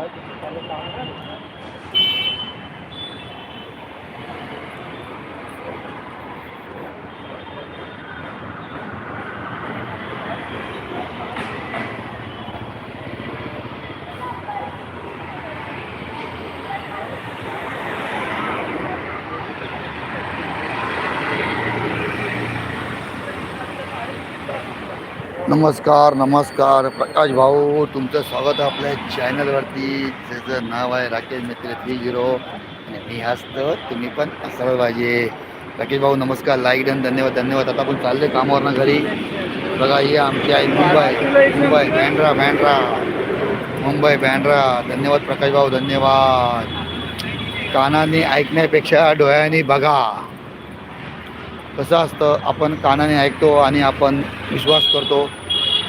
আচ্ছা, তাহলে नमस्कार नमस्कार. प्रकाश भाऊ तुमचं स्वागत आहे आपल्या चॅनलवरती. त्याचं नाव आहे राकेश मित्र थ्री झिरो. आणि मी हस्त तुम्ही पण असं पाहिजे. राकेश भाऊ नमस्कार. लाईक डन धन्यवाद धन्यवाद. आता आपण चालले कामावरनं घरी. बघा ही आमची आहे मुंबई मुंबई बँड्रा बँड्रा मुंबई बँड्रा धन्यवाद प्रकाश भाऊ धन्यवाद. कानाने ऐकण्यापेक्षा डोळ्याने बघा. कसं असतं आपण कानाने ऐकतो आणि आपण विश्वास करतो.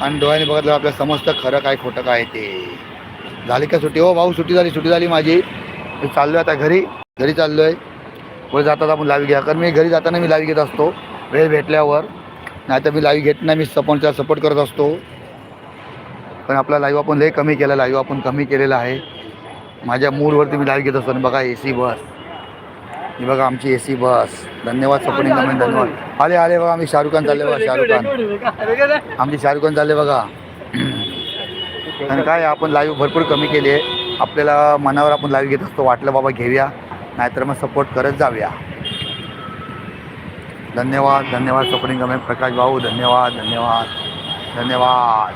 आणि डोळ्याने बघितलं आपल्या समजतं खरं काय खोटं काय ते. झाली का सुट्टी? हो भाऊ सुट्टी झाली सुट्टी झाली माझी. मी चाललो आता घरी. घरी चाललो आहे पुढे जातात आपण लावी घ्या. कारण मी घरी जाताना मी लावी घेत असतो. वेळ भेटल्यावर. नाही तर मी लाईव्ह घेत नाही मी सपोर्टचा सपोर्ट करत असतो. पण आपला लाईव्ह आपण लय कमी केला. लाईव्ह आपण कमी केलेला आहे. माझ्या मूडवरती मी लाईव्ह घेत असतो. आणि बघा ए सी बस. ही बघा आमची ए सी बस. धन्यवाद सपोर्टिंग कमेंट धन्यवाद. आले आले बघा आम्ही शाहरुख खान चालले बघा शाहरुख खान. आमची शाहरुख खान चालले बघा. आणि काय आपण लाईव्ह भरपूर कमी केली आहे. आपल्याला मनावर आपण लाईव्ह घेत असतो. वाटलं बाबा घेऊया. नाहीतर मग सपोर्ट करत जाऊया. धन्यवाद धन्यवाद सपोर्टिंग कमेंट प्रकाश भाऊ धन्यवाद धन्यवाद धन्यवाद.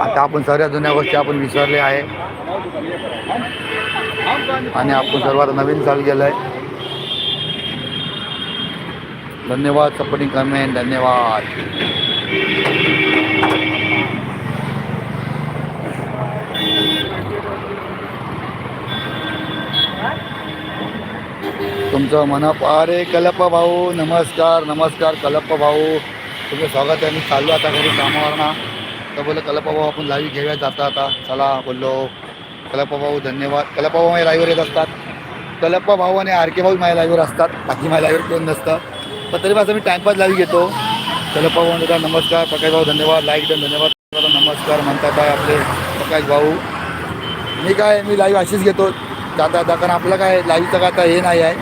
आता आपण सर्व जुन्या गोष्टी आपण विसरले आहे. आणि आपण सर्वात नवीन साल गेलं आहे धन्यवाद सपोर्टिंग कमेंट धन्यवाद. तुमचं मनप अरे कलप भाऊ नमस्कार नमस्कार कलप भाऊ. तुमचं स्वागत आहे मी चाललो आता घरी कामावर ना तर बोललं कलप्पा भाऊ आपण लाईव्ह घेऊया जाता आता. चला बोललो. कलप्पा भाऊ धन्यवाद. कलप्पा भाऊ माझ्या लाईव्हवर येत असतात. कलप्पा भाऊ आणि आर के भाऊ माझ्या लाईव्हवर असतात. बाकी माझ्या लाईव्हवर कोण नसतं. पण तरी माझं मी टाईमपास लाईव्ह घेतो. कलप्पा भाऊ म्हणतात नमस्कार प्रकाश भाऊ धन्यवाद. लाईक डन धन्यवाद. नमस्कार म्हणतात काय आपले प्रकाश भाऊ मी काय मी लाईव्ह अशीच घेतो. जाता जाता कारण आपलं काय लाईव्हचं काय आता हे नाही आहे.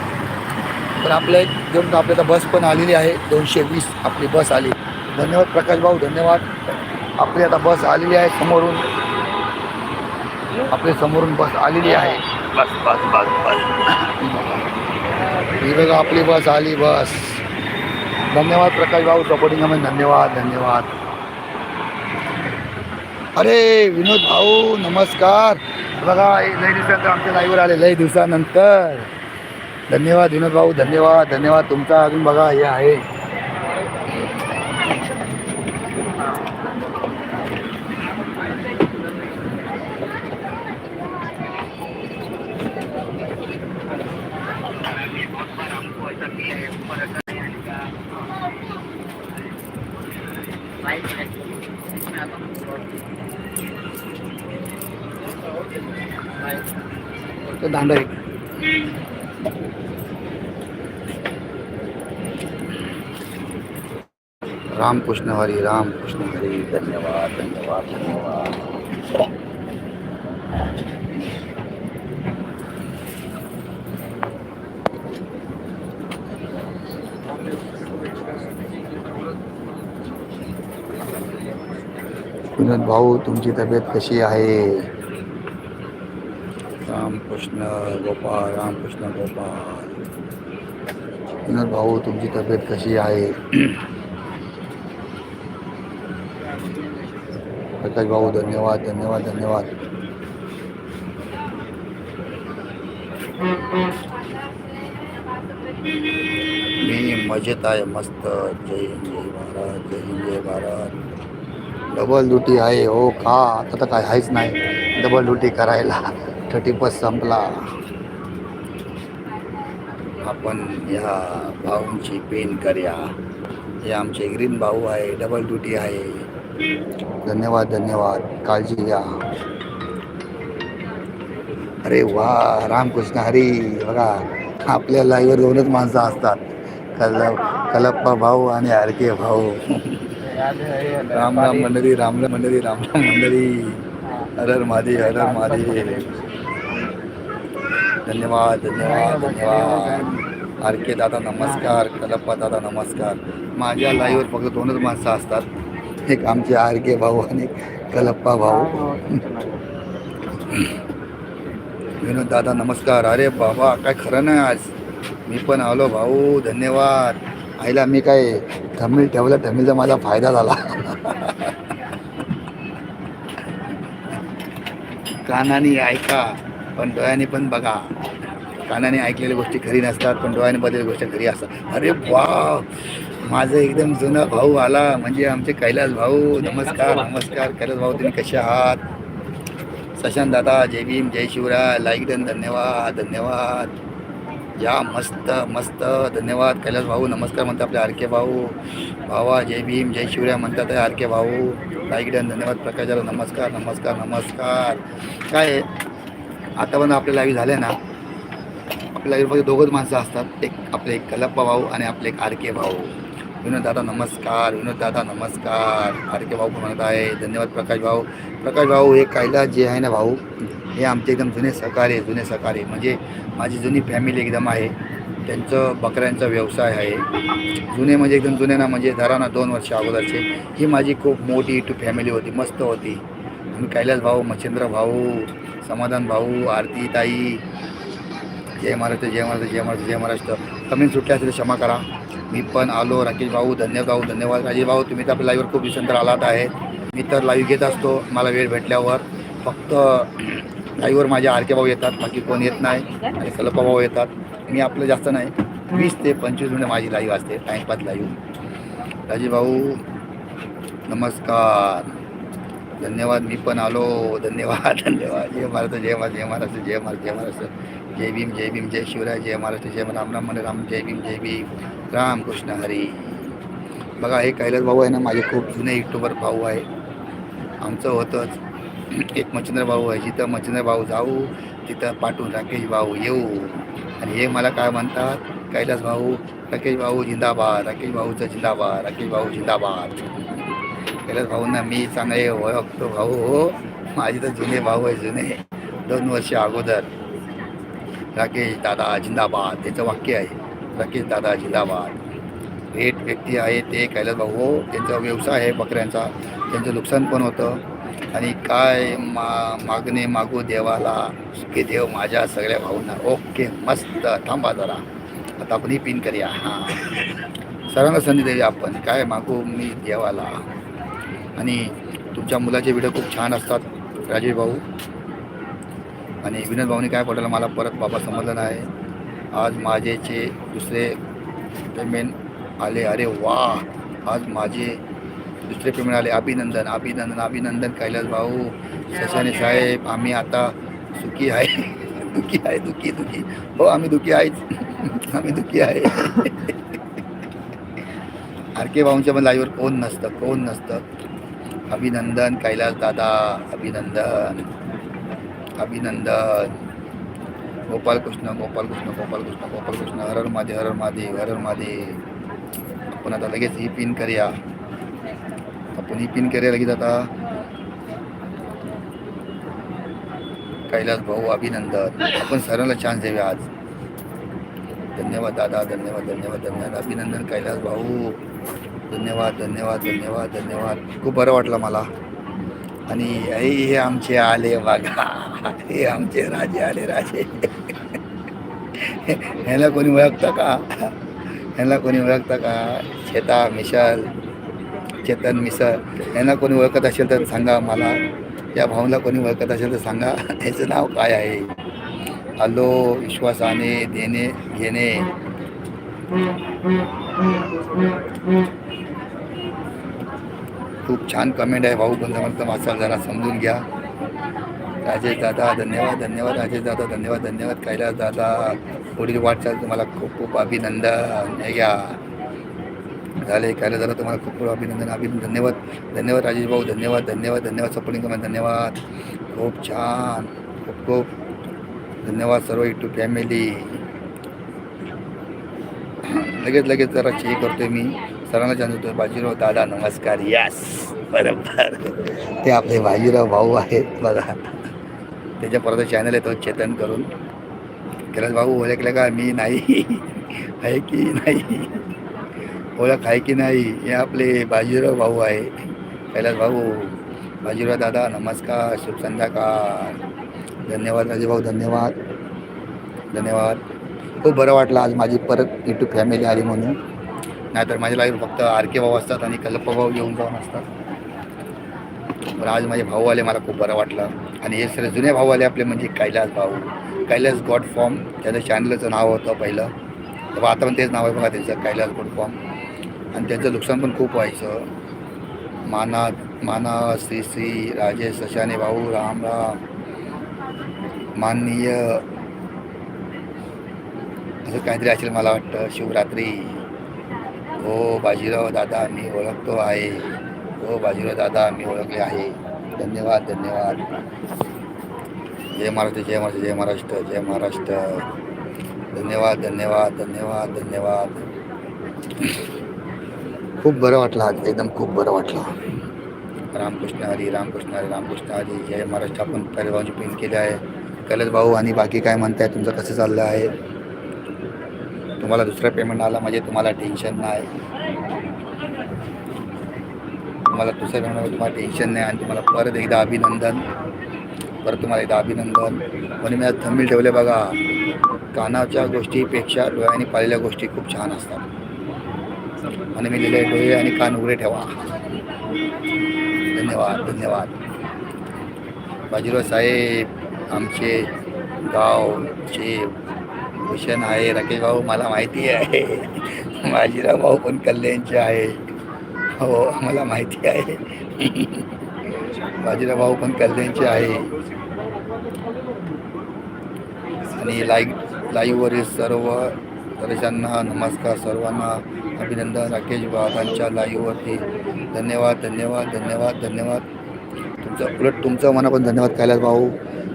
पण आपलं एक दोन आपली आता बस पण आलेली आहे. दोनशे वीस आपली बस आली. धन्यवाद प्रकाश भाऊ धन्यवाद. आपली आता बस आलेली आहे समोरून. आपल्या समोरून बस आलेली आहे. बस बस बस बस. ही बघा आपली बस आली बस. धन्यवाद प्रकाश भाऊ. सपोर्टिंग धन्यवाद धन्यवाद. अरे विनोद भाऊ नमस्कार. बघा लय दिवसानंतर आमच्या लाईव्हवर आले लय दिवसानंतर. धन्यवाद विनोद भाऊ. धन्यवाद धन्यवाद. तुमचा अजून बघा हे आहे. बहुत हमको ऐसा किया है ऊपर यानी का बाइक इसमें आप तो दांडो एक। राम कृष्ण हरी, राम कृष्ण हरी, धन्यवाद धन्यवाद धन्यवाद। विनोद भाऊ तुमची तब्येत कशी आहे? रामकृष्ण गोपाळ रामकृष्ण गोपाळ विनोद भाऊ तुमची तब्येत कशी आहे? प्रकाश भाऊ धन्यवाद धन्यवाद धन्यवाद. मी मजेत आहे मस्त. जय हिंद जय भारत जय हिंद जय भारत. डबल ड्युटी आहे हो का? आता तर काय आहेच नाही. डबल ड्युटी करायला थर्टी फर्स्ट संपला. आपण ह्या भाऊंची पेन करूया. हे आमचे ग्रीन भाऊ आहे डबल ड्युटी आहे. धन्यवाद धन्यवाद. काळजी घ्या. अरे वा रामकृष्ण हरी. बघा आपल्या लाईव्हवर दोनच माणसं असतात. कल कलप्पा भाऊ आणि आरके भाऊ. राम राम मंडळी राम राम मंडळी राम राम मंडळी. हरर मादी हरर मादी धन्यवाद धन्यवाद धन्यवाद. आर के दादा नमस्कार. कलप्पा दादा नमस्कार. माझ्या लाईव्हवर फक्त दोनच माणसं असतात. एक आमचे आर के भाऊ आणि कलप्पा भाऊ. विनोद दादा नमस्कार. अरे बाबा काय खरं नाही आज. मी पण आलो भाऊ. धन्यवाद. आईला मी काय थमील ठेवलं तमिळचा माझा फायदा झाला. कानाने ऐका पण डोळ्याने पण बघा. कानाने ऐकलेल्या गोष्टी खरी नसतात पण डोळ्याने बदललेल्या गोष्टी खरी असतात. अरे वा माझं एकदम जुना भाऊ आला म्हणजे आमचे कैलास भाऊ नमस्कार नमस्कार. कैलास भाऊ तुम्ही कसे आहात? सशांत दादा जय भीम जय शिवराय. लाईक डन धन्यवाद धन्यवाद. या मस्त मस्त. धन्यवाद. कैलास भाऊ नमस्कार म्हणतात आपले आर के भाऊ. भावा जय भीम जय शिवराय म्हणतात आर के भाऊ. लाईकडन धन्यवाद. प्रकाशाला नमस्कार नमस्कार नमस्कार. काय आहे, आतापर्यंत आपले लाईव्ह झाले ना. आपल्या लाईव्हमध्ये दोघंच माणसं असतात. एक आपले एक कलप्पा भाऊ आणि आपले एक आर के भाऊ. विनोद दादा नमस्कार विनोद दादा नमस्कार. आरके भाऊ पण म्हणत आहे धन्यवाद प्रकाश भाऊ. प्रकाश भाऊ हे कायला जे आहे ना भाऊ हे आमचे एकदम जुने सहकार्य जुने सहकार्य म्हणजे माझी जुनी फॅमिली एकदम आहे. त्यांचं बकऱ्यांचा व्यवसाय आहे. जुने म्हणजे एकदम जुने ना म्हणजे धरा ना दोन वर्ष अगोदरचे. ही माझी खूप मोठी टू फॅमिली होती मस्त होती. आम्ही कैलास भाऊ मच्छिंद्र भाऊ समाधान भाऊ आरती ताई. जय महाराष्ट्र जय महाराष्ट्र जय महाराष्ट्र जय महाराष्ट्र. कमी सुटल्या असेल तर क्षमा करा. मी पण आलो. राकेश भाऊ धन्यवाद भाऊ धन्यवाद. राजेश भाऊ तुम्ही तर आपल्या लाईव्हवर खूप दिवसांतर आलात आहे. मी तर लाईव्ह घेत असतो. मला वेळ भेटल्यावर. फक्त लाईव्हवर माझे आरके भाऊ येतात. बाकी कोण येत नाही. आणि कल्पा भाऊ येतात. मी आपलं जास्त नाही. वीस ते पंचवीस मिनिटं माझी लाईव्ह असते. टाईमपास लाईव्ह राजेश भाऊ नमस्कार. धन्यवाद. मी पण आलो. धन्यवाद. धन्यवाद. जय महाराष्ट्र जय महाराज जय महाराष्ट्र जय महाराज जय महाराष्ट्र जय भीम जय भीम जय शिवराय जय महाराष्ट्र जय राम राम राम जय भीम जय भीम. रामकृष्ण हरी. बघा हे कैलास भाऊ आहे ना माझे खूप जुने युट्यूबर भाऊ आहे. आमचं होतंच. एक मच्छिंद्र भाऊ आहे. जिथं मच्छिंद्र भाऊ जाऊ तिथं पाठवून राकेश भाऊ येऊ. आणि हे मला काय म्हणतात? कैलास भाऊ राकेश भाऊ जिंदाबाद राकेश भाऊचं जिंदाबाद राकेश भाऊ जिंदाबाद. कैलास भाऊंना मी चांगले ओळखतो भाऊ. हो माझे तर जुने भाऊ आहे जुने. दोन वर्ष अगोदर. राकेश दादा जिंदाबाद. त्याचं वाक्य आहे. नक्कीच दादा जिंदाबाद. एक व्यक्ती आहे ते कैलास भाऊ. हो त्यांचा व्यवसाय आहे बकऱ्यांचा. त्यांचं नुकसान पण होतं. आणि काय मा मागणे मागू देवाला की देव माझ्या सगळ्या भाऊंना. ओके मस्त. थांबा जरा. आता आपण ही पिन करूया. हां. सर्वांना संधी देऊया आपण. काय मागू मी देवाला. आणि तुमच्या मुलाचे व्हिडिओ खूप छान असतात राजेश भाऊ. आणि विनोद भाऊने काय पडलं मला परत बाबा समजलं नाही. आज माझेचे दुसरे पेमेंट आले. अरे वा! आज माझे दुसरे पेमेंट आले. अभिनंदन अभिनंदन अभिनंदन कैलास भाऊ ससाने साहेब आम्ही आता सुखी आहे. दुखी आहे दुखी दुखी. हो आम्ही दुखी आहेच. आम्ही दुखी आहे. आर के भाऊंच्या पण लाईव्हवर कोण नसतं कोण नसतं. अभिनंदन कैलास दादा अभिनंदन. अभिनंदन. गोपालकृष्ण गोपालकृष्ण गोपालकृष्ण गोपालकृष्ण हरर मादे हरर मादे हरर मादे आपण आता लगेच ही पिन करूया. आपण ही पिन करूया लगेच आता. कैलास भाऊ अभिनंदन. आपण सरांना चान्स देऊया आज. धन्यवाद दादा धन्यवाद धन्यवाद धन्यवाद. अभिनंदन कैलास भाऊ. धन्यवाद धन्यवाद धन्यवाद धन्यवाद. खूप बरं वाटलं मला. आणि हे आमचे आले बघा. हे आमचे राजे आले राजे. ह्याला कोणी ओळखता का? ह्याला कोणी ओळखता का? शेता मिशाल चेतन मिसळ यांना कोणी ओळखत असेल तर सांगा मला या भाऊला कोणी ओळखत असेल तर सांगा. ह्याचं नाव काय आहे? आलो विश्वासाने देणे घेणे. खूप छान कमेंट आहे भाऊ. कोणतं म्हणतं वाचाल जरा समजून घ्या. राजेश दादा धन्यवाद धन्यवाद. राजेश दादा धन्यवाद धन्यवाद. कैलास दादा पुढील वाटचाल तुम्हाला खूप खूप अभिनंदन. या झाले काय झालं तुम्हाला खूप खूप अभिनंदन अभिनंदन धन्यवाद. धन्यवाद राजेश भाऊ धन्यवाद धन्यवाद धन्यवाद सपोर्टिंग कमेंट धन्यवाद. खूप छान खूप खूप धन्यवाद सर्व युट्यूब फॅमिली लगेच लगेच जरा चेक करतोय मी. सरांना सांगतोय बाजीराव दादा नमस्कार. यस बरोबर. ते आपले बाजीराव भाऊ आहेत बघा. त्याच्या परत चॅनल आहे तो चेतन करून. कैलास भाऊ ओळखलं का? मी नाही. आहे की नाही? ओळख आहे की नाही? हे आपले बाजीराव भाऊ आहे. कैलास भाऊ बाजीराव दादा नमस्कार शुभ संध्याकाळ. धन्यवाद राजे भाऊ धन्यवाद. धन्यवाद. खूप बरं वाटलं आज माझी परत यूट्यूब फॅमिली आली म्हणून. नाहीतर माझ्या लाईव्ह फक्त आर के भाऊ असतात आणि कल्प भाऊ येऊन जाऊन असतात. पण आज माझे भाऊ आले मला खूप बरं वाटलं. आणि हे सगळे जुने भाऊ आले आपले म्हणजे कैलास भाऊ. कैलास गॉड फॉर्म त्याचं चॅनलचं नाव होतं पहिलं. तर आता पण तेच नाव आहे बघा त्यांचं कैलास गॉड फॉर्म. आणि त्यांचं नुकसान पण खूप व्हायचं. माना माना श्री श्री राजेश सशाने भाऊ राम राम. माननीय असं काहीतरी असेल मला वाटतं शिवरात्री. हो बाजीराव दादा मी ओळखतो आहे. हो बाजीराव दादा मी ओळखले आहे. धन्यवाद धन्यवाद. जय महाराष्ट्र जय महाराष्ट्र जय महाराष्ट्र जय महाराष्ट्र. धन्यवाद धन्यवाद धन्यवाद धन्यवाद. खूप बरं वाटलं आज एकदम खूप बरं वाटलं. रामकृष्ण हरी रामकृष्ण हरी रामकृष्ण हरी. जय महाराष्ट्र आपण पहिल्या पिन केली आहे. कैलास भाऊ आणि बाकी काय म्हणताय तुमचं कसं चाललं आहे? तुम्हाला दुसरा पेमेंट आला म्हणजे तुम्हाला टेन्शन नाही. तुम्हाला दुसऱ्या पेमेंट तुम्हाला टेन्शन नाही आणि तुम्हाला परत एकदा अभिनंदन. परत तुम्हाला एकदा अभिनंदन. म्हणून मी आज थंबील ठेवले बघा. कानाच्या गोष्टीपेक्षा डोळ्याने पाहिलेल्या गोष्टी खूप छान असतात. आणि मी लिहिले डोळे आणि कान उघडे ठेवा. धन्यवाद धन्यवाद. बाजीराव साहेब आमचे गावचे भूषण आहे राकेश भाऊ मला माहिती आहे. बाजीराव भाऊ पण कल्याणचे आहे. हो मला माहिती आहे. बाजीराव भाऊ पण कल्याणचे आहे. आणि लाईव्ह लाईव्हवरील सर्व सदस्यांना नमस्कार. सर्वांना अभिनंदन. राकेश बाबांच्या लाईव्हवरती. धन्यवाद धन्यवाद धन्यवाद धन्यवाद. तुमचं उलट तुमचं मना पण धन्यवाद कैलास भाऊ.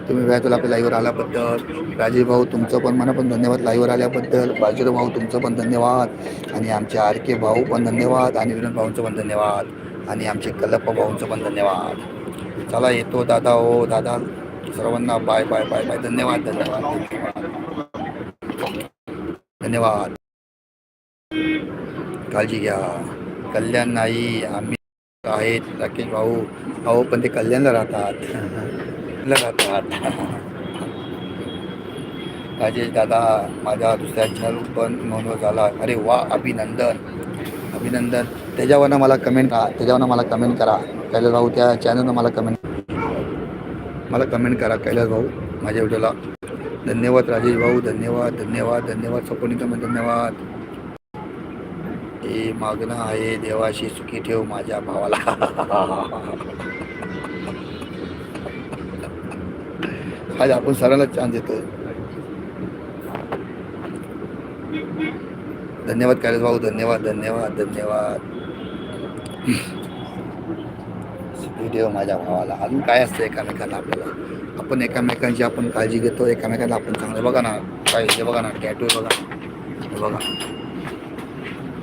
तुम्ही वेळातून आपल्या लाईव्हवर आल्याबद्दल. राजीव भाऊ तुमचं पण मला पण धन्यवाद लाईव्हवर आल्याबद्दल. बाजीराव भाऊ तुमचं पण धन्यवाद. आणि आमचे आर के भाऊ पण धन्यवाद. आणि विनोद भाऊंचं पण धन्यवाद. आणि आमचे कल्लप्पा भाऊंचं पण धन्यवाद. चला येतो दादा. हो दादा. सर्वांना बाय बाय बाय बाय धन्यवाद धन्यवाद. धन्यवाद. धन्यवाद काळजी घ्या. कल्याण नाही आम्ही आहेत. राकेश भाऊ. भाऊ पण ते कल्याणला राहतात. लगातार. राजेश दादा माझा दुसऱ्या चॅनल पण नोंदव झाला. अरे वा अभिनंदन. अभिनंदन. त्याच्यावरनं मला कमेंट करा. त्याच्यावरनं मला कमेंट करा. कैलास भाऊ त्या चॅनलनं मला कमेंट मला कमेंट करा कैलास भाऊ माझ्या व्हिडिओला. धन्यवाद राजेश भाऊ. धन्यवाद धन्यवाद धन्यवाद. सपोनितम म्हणजे धन्यवाद. हे मागणं आहे देवाशी सुखी ठेव माझ्या भावाला. आज आपण सरांना चान्स देतोय. धन्यवाद कालेज भाऊ धन्यवाद धन्यवाद धन्यवाद. देव माझ्या भावाला. अजून काय असतं एकामेकांना आपल्याला? आपण एकामेकांची आपण काळजी घेतो एकामेकांना आपण चांगलं बघा ना. काय हे बघा ना टॅटू बघा. हे बघा.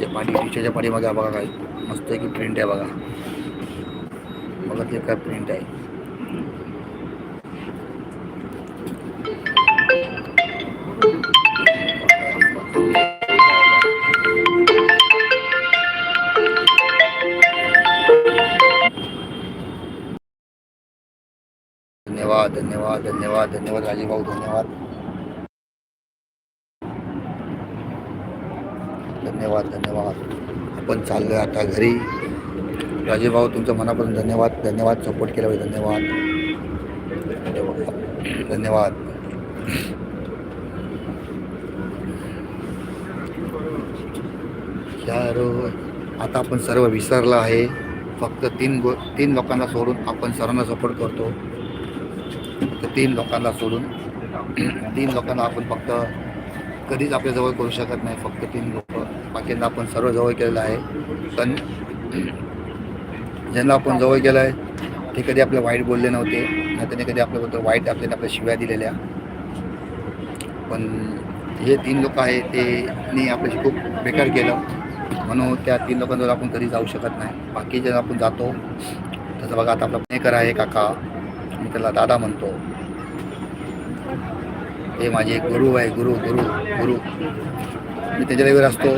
ते पाठी टीचरच्या पाठीमागे बघा काय. मस्त की प्रिंट आहे बघा. बघा ते काय प्रिंट आहे. धन्यवाद धन्यवाद धन्यवाद धन्यवाद राजीव भाऊ धन्यवाद. धन्यवाद धन्यवाद. आपण चाललोय आता घरी. राजीव भाऊ तुमचं मनापासून धन्यवाद धन्यवाद सपोर्ट केल्याबद्दल धन्यवाद. धन्यवाद. यारो आता आपण सर्व विसरलं आहे. फक्त तीन गो तीन लोकांना सोडून आपण सर्वांना सपोर्ट करतो. फक्त तीन लोकांना सोडून तीन लोकांना आपण फक्त कधीच आपल्या जवळ करू शकत नाही. फक्त तीन लोक. बाकींना आपण सर्व जवळ केलेलं आहे. पण ज्यांना आपण जवळ केलं आहे ते कधी आपल्या वाईट बोलले नव्हते. नाही त्याने कधी आपल्याबद्दल वाईट आपल्याने आपल्या शिव्या दिलेल्या. पण हे तीन लोक आहे ते आपल्याशी खूप बेकार केलं. म्हणून त्या तीन लोकांजवळ आपण कधी जाऊ शकत नाही. बाकी ज्यांना आपण जातो तसं बघा आता आपला पुणेकर आहे काका. मी त्याला दादा म्हणतो. हे माझे गुरु आहे गुरु गुरु गुरु. मी त्याच्या लेवर असतो.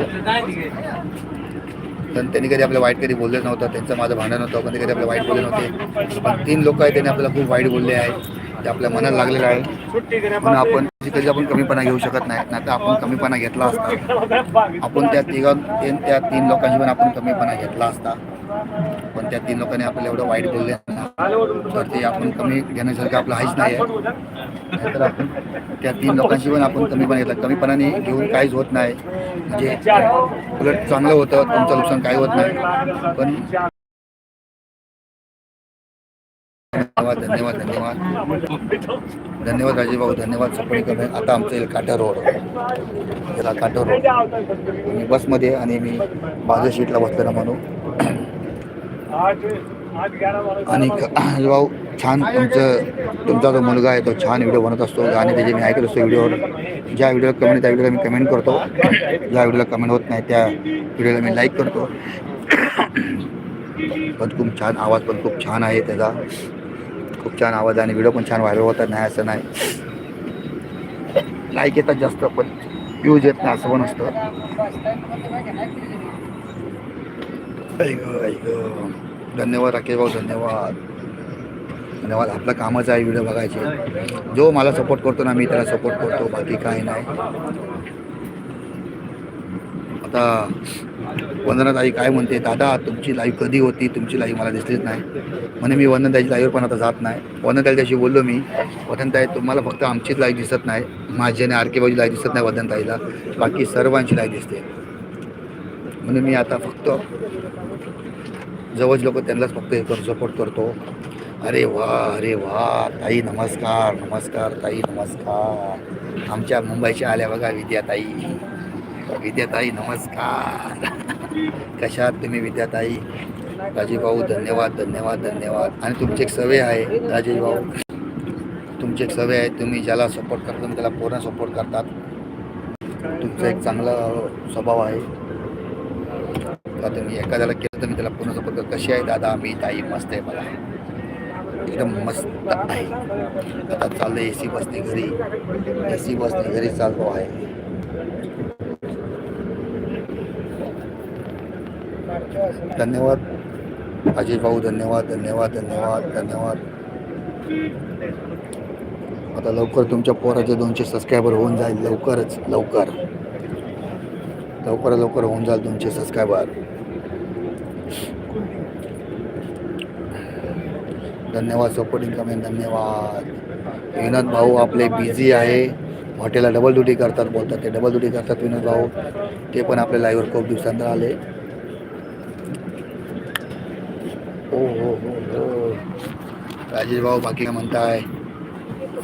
पण त्यांनी कधी आपल्या वाईट कधी बोलले नव्हतं त्यांचं माझं भांडण होतं पण ते कधी आपल्या वाईट बोलले नव्हते. पण तीन लोक आहेत त्यांनी आपल्याला खूप वाईट बोलले आहे ते आपल्या मनाला लागलेलं आहे. म्हणून आपण कधी आपण कमीपणा घेऊ शकत नाही नाही तर आपण कमीपणा घेतला असता. आपण त्या तिघा तीन- त्या तीन लोकांशी पण आपण कमीपणा घेतला असता. पण त्या तीन लोकांनी आपल्याला एवढं वाईट बोलले ना तर ते आपण कमी घेण्यासारखं आपलं आहेच नाही आहे. तर आपण त्या तीन लोकांची पण आपण कमीपणा घेतला. कमीपणाने घेऊन काहीच होत नाही. म्हणजे उलट चांगलं होतं तुमचं नुकसान काही होत नाही. पण धन्यवाद धन्यवाद धन्यवाद. धन्यवाद राजेभाऊ धन्यवाद सपोर्ट करणे आता आमचं येईल काटा रोड. याला काटा रोड. मी बसमध्ये आणि मी बाजू सीटला बसलेला म्हणू आणि भाऊ छान तुमचं तुमचा जो मुलगा आहे तो छान व्हिडिओ बनत असतो. आणि त्याचे मी ऐकत असतो व्हिडिओवर ज्या व्हिडिओला कमेंट त्या व्हिडिओला मी कमेंट करतो. ज्या व्हिडिओला कमेंट होत नाही त्या व्हिडिओला मी लाईक करतो. पण खूप छान आवाज पण खूप छान आहे त्याचा. खूप छान आवाज आहे आणि व्हिडिओ पण छान व्हायरल होतात नाही असं नाही. लाईक येतात जास्त पण व्ह्यूज येत नाही असं पण असतं. ऐक ऐक धन्यवाद राकेश भाऊ धन्यवाद. धन्यवाद आपलं कामच आहे व्हिडिओ बघायचे. जो मला सपोर्ट करतो ना मी त्याला सपोर्ट करतो बाकी काही नाही. आता वंदनाताई काय म्हणते दादा तुमची लाईव्ह कधी होती? तुमची लाईव्ह मला दिसलीच नाही. म्हणे मी वंदनताईची लाईव्हवर पण आता जात नाही. वंदनताई बोललो मी. वंदनताई तुम्हाला फक्त आमचीच लाईव्ह दिसत नाही. माझी आणि आर के लाईव्ह दिसत नाही वदनताईला. बाकी सर्वांची लाईव्ह दिसते. म्हणून मी आता फक्त जवळचे लोक त्यांनाच फक्त हे कर सपोर्ट करतो. अरे वा अरे वा ताई नमस्कार नमस्कार ताई नमस्कार. आमच्या मुंबईच्या आल्या बघा विद्याताई. विद्याताई नमस्कार. कशात तुम्ही विद्याताई? राजीव भाऊ धन्यवाद धन्यवाद धन्यवाद. आणि तुमची एक सवय आहे राजेश भाऊ तुमची एक सवय आहे तुम्ही ज्याला सपोर्ट करता त्याला पूर्ण सपोर्ट करतात. तुमचा एक चांगला स्वभाव आहे. आता तुम्ही एखाद्याला केलं तर मी त्याला पुन्हा सपोर्ट कशी आहे दादा मी ताई मस्त आहे मला. एकदम मस्त आहे. आता चाललं ए सी बसने घरी. ए सी बसने घरी चालतो आहे. धन्यवाद. अजय भाऊ धन्यवाद धन्यवाद धन्यवाद धन्यवाद. आता लवकर तुमच्या पोराचे दोनशे सबस्क्रायबर होऊन जाईल लवकरच लवकर. लवकर लवकर होऊन जाईल तुमचे सबस्क्रायबर धन्यवाद सपोर्टिंग कमेंट धन्यवाद. विनोद भाऊ आपले बिझी आहे. हॉटेलला डबल ड्युटी करतात बोलतात ते डबल ड्युटी करतात विनोद भाऊ. ते पण आपल्या लाईव्हवर खूप दिवसांतर आले. हो हो हो हो. राजेश भाऊ बाकी काय म्हणताय?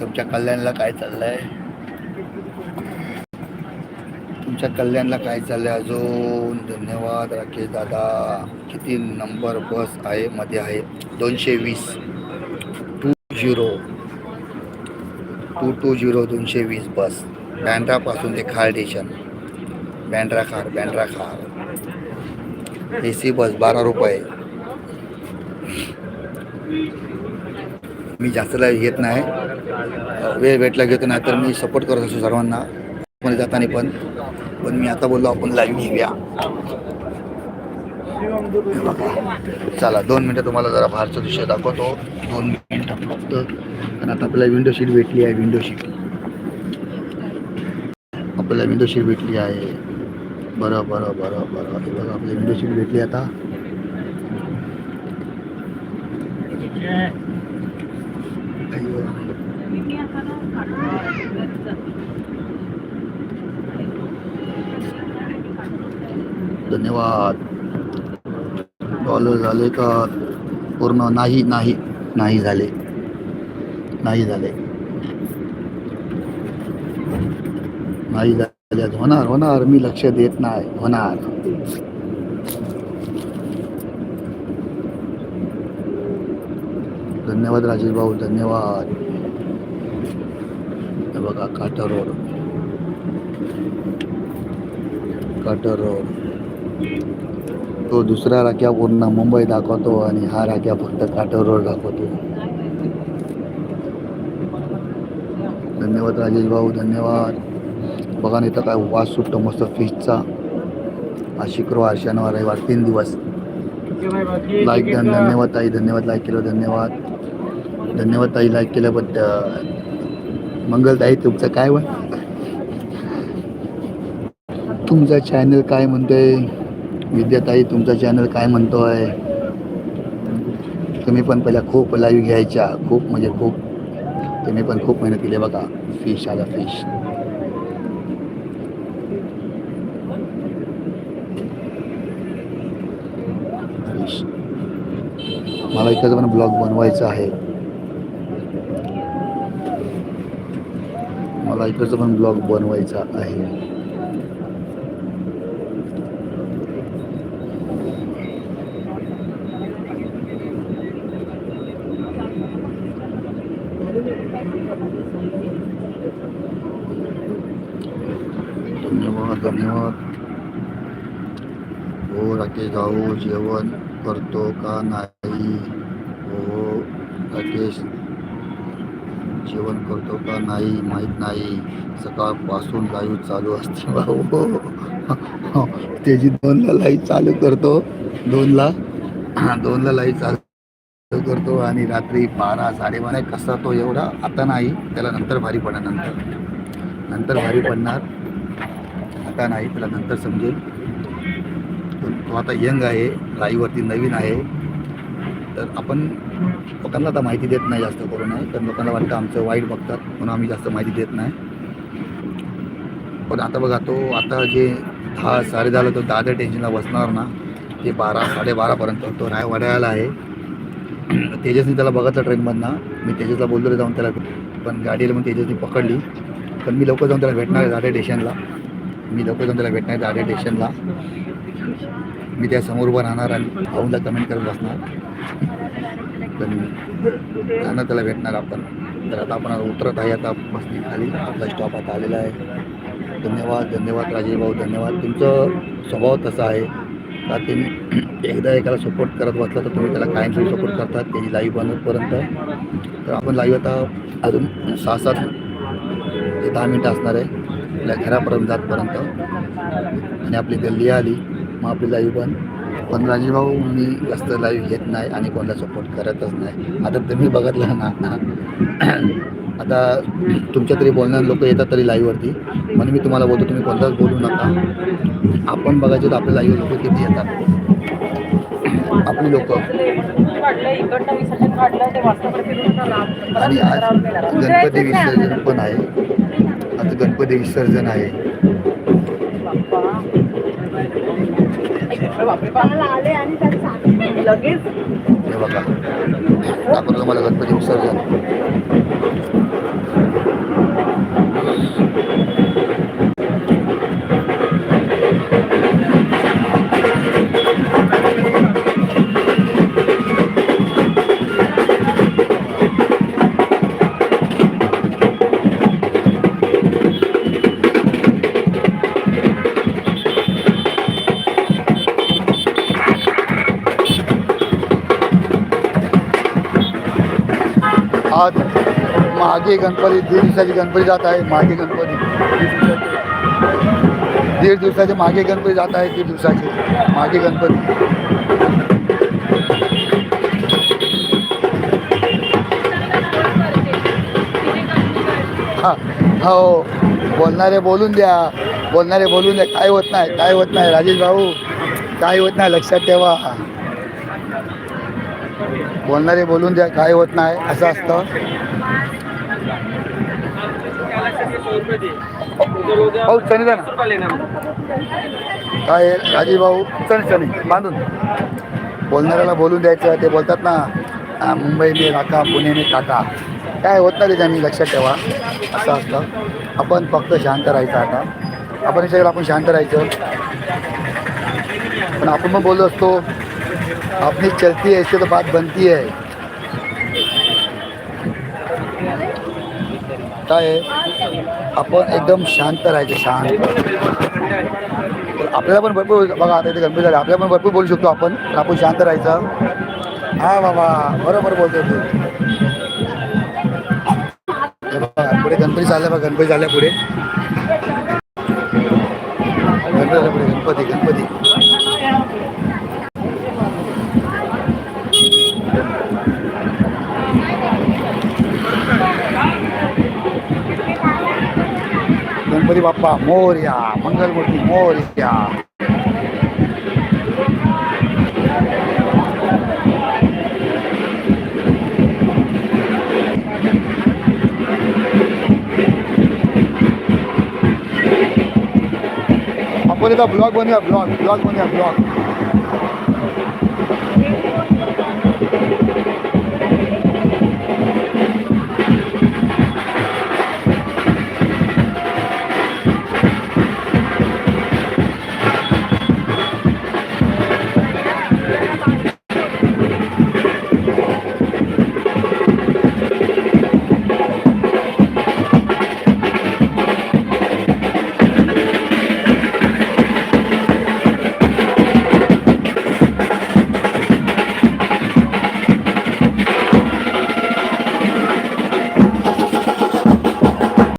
तुमच्या कल्याणला काय चाललंय? तुमच्या कल्याणला काय चाललंय अजून? धन्यवाद राकेश दादा. किती नंबर बस आहे मध्ये आहे. दोनशे वीस. झिरो. टू टू झिरो दोनशे वीस बस. बँड्रापासून ते खार स्टेशन बँड्रा खार बँड्रा खार. ए सी बस बारा रुपये. मी जास्त घेत नाही. वेळ भेटला घेतो नाही तर मी सपोर्ट करत असतो सर्वांना. मध्ये जाताना पण. पण मी आता बोललो आपण लाईव्ह घेऊया. चला दोन मिनटं तुम्हाला जरा बाहेरचं दृश्य दाखवतो. दोन मिनटं फक्त. कारण आता आपल्याला विंडो सीट भेटली आहे विंडो सीट आपल्याला विंडो सीट भेटली आहे. बरं बरं बरं बरं. हे बघा आपल्याला विंडो सीट भेटली आता. धन्यवाद. डॉलर झाले का पूर्ण नाही नाही नाही झाले. नाही झाले. नाही झाले होणार होणार. मी लक्ष देत नाही. होणार. धन्यवाद राजेश भाऊ धन्यवाद. बघा काटर रोड. Carter road. तो दुसरा राख्या पूर्ण मुंबई दाखवतो आणि हा राख्या फक्त काटर रोड दाखवतो. धन्यवाद राजेश भाऊ धन्यवाद. बघा ना इथं काय वास सुटतो मस्त फिशचा आज शुक्रवार शनिवार रविवार तीन दिवस. लाईक धन्यवाद ताई धन्यवाद लाईक केलं धन्यवाद. धन्यवाद ताई लाईक केल्याबद्दल मंगल ताई तुमचं काय म्हण तुमचा चॅनल काय म्हणते विद्याताई तुमचा चॅनल काय म्हणतो आहे तुम्ही पण पहिल्या खूप लाईव्ह घ्यायच्या खूप म्हणजे खूप. तुम्ही पण खूप मेहनत केली बघा. फिश आला फिश फिश मला एखादा पण ब्लॉग बनवायचा आहे. मला इकडचा पण ब्लॉग बनवायचा आहे धन्यवाद धन्यवाद हो राकेश भाऊ जेवण करतो का नाही? हो राकेश. जेवण करतो का नाही माहीत नाही. सकाळपासून लाईव्ह चालू असते भाऊ. त्याची दोनला लाईव्ह चालू करतो. दोनला. दोनला लाईव्ह चालू करतो आणि रात्री बारा साडेबारा कसा तो एवढा? आता नाही. त्याला नंतर भारी पडणार नंतर. नंतर भारी पडणार. आता नाही त्याला नंतर समजेल. तो आता यंग आहे राईवरती नवीन आहे. तर आपण लोकांना आता माहिती देत नाही जास्त करून आहे. तर लोकांना वाटतं आमचं वाईट बघतात म्हणून आम्ही जास्त माहिती देत नाही. पण आता बघा तो आता जे दहा साडे दहाला तो दहा टेन्शनला बसणार ना ते बारा साडेबारापर्यंत तो राय वडाळ्याला आहे. तेजसनी त्याला बघतलं ट्रेनमधनं. मी तेजसला बोललो जाऊन त्याला पण गाडीला मग तेजसनी पकडली. पण मी लवकर जाऊन त्याला भेटणार आहे दादर स्टेशनला मी लवकर जाऊन त्याला भेटणार आहे दादर स्टेशनला मी त्या समोर उभं राहणार आणि भाऊला कमेंट करत बसणार. पण जाणार त्याला भेटणार आपण. तर आता आपण आता उतरत आहे आता बसली खाली. आपला स्टॉप आता आलेला आहे. धन्यवाद धन्यवाद राजेश भाऊ धन्यवाद. तुमचं स्वभाव तसा आहे. का तुम्ही एकदा एकाला सपोर्ट करत बसला तर तुम्ही त्याला कायमस्वरूपी सपोर्ट करतात त्याची लाईव्ह बनवतपर्यंत तर आपण लाईव्ह आता अजून सहा सात ते दहा मिनटं असणार आहे. आपल्या घरापर्यंत जातपर्यंत आणि आपली गल्ली आली. मग आपली लाईव्ह पण. पण राजीभाऊ मी जास्त लाईव्ह घेत नाही आणि कोणाला सपोर्ट करतच नाही. आता तुम्ही बघितलं ना आता तुमच्या तरी बोलणारे लोक येतात तरी लाईव्हवरती म्हणून मी तुम्हाला बोलतो तुम्ही कोणताच बोलू नका. आपण बघायचं तर आपल्या लाईव्ह लोक किती येतात. आपली लोक. आणि आज गणपती विसर्जन पण आहे. आज गणपती विसर्जन आहे. लगेच. हे बघा. दाखवतो तुम्हाला गणपती विसर्जन आहात मागे गणपती दीड दिवसाची गणपती जात आहे मागे गणपती. दीड दिवसाचे दीड दिवसाचे मागे गणपती जात आहे दीड दिवसाचे. मागे गणपती. हा हो. बोलणारे बोलून द्या. बोलणारे बोलून द्या. काय होत नाही काय होत नाही राजेश भाऊ. काय होत नाही लक्षात ठेवा. बोलणारे बोलून द्या काय होत नाही असं असतं. भाऊ चणे द्या ना. काय राजीव भाऊ चणे शनी बांधून. बोलणाऱ्याला बोलून द्यायचं ते बोलतात ना मुंबई में राखा पुणे में काका काय होत नाही त्यांनी लक्षात ठेवा. असं असतं. आपण फक्त शांत राहायचं आता. आपण हे सगळं आपण शांत राहायचं. पण आपण मग बोललो असतो. अपनी चलती है इससे तो बात बनती है। काय आहे आपण एकदम शांत राहायचे शांत। आपल्याला पण भरपूर बघा आता इथे गंभीर झाले. आपल्याला पण भरपूर बोलू शकतो आपण आपण शांत राहायचं. हा बाबा बरोबर बोलतोय तू. पुढे गणपती झाल्या बघा गणपती झाल्या पुढे. गणपती पुढे गणपती गणपती. बाप्पा मोर्या मंगलमूर्ती मोर्या. आपण ब्लॉग बनिया ब्लॉग ब्लॉग बनिया ब्लॉग.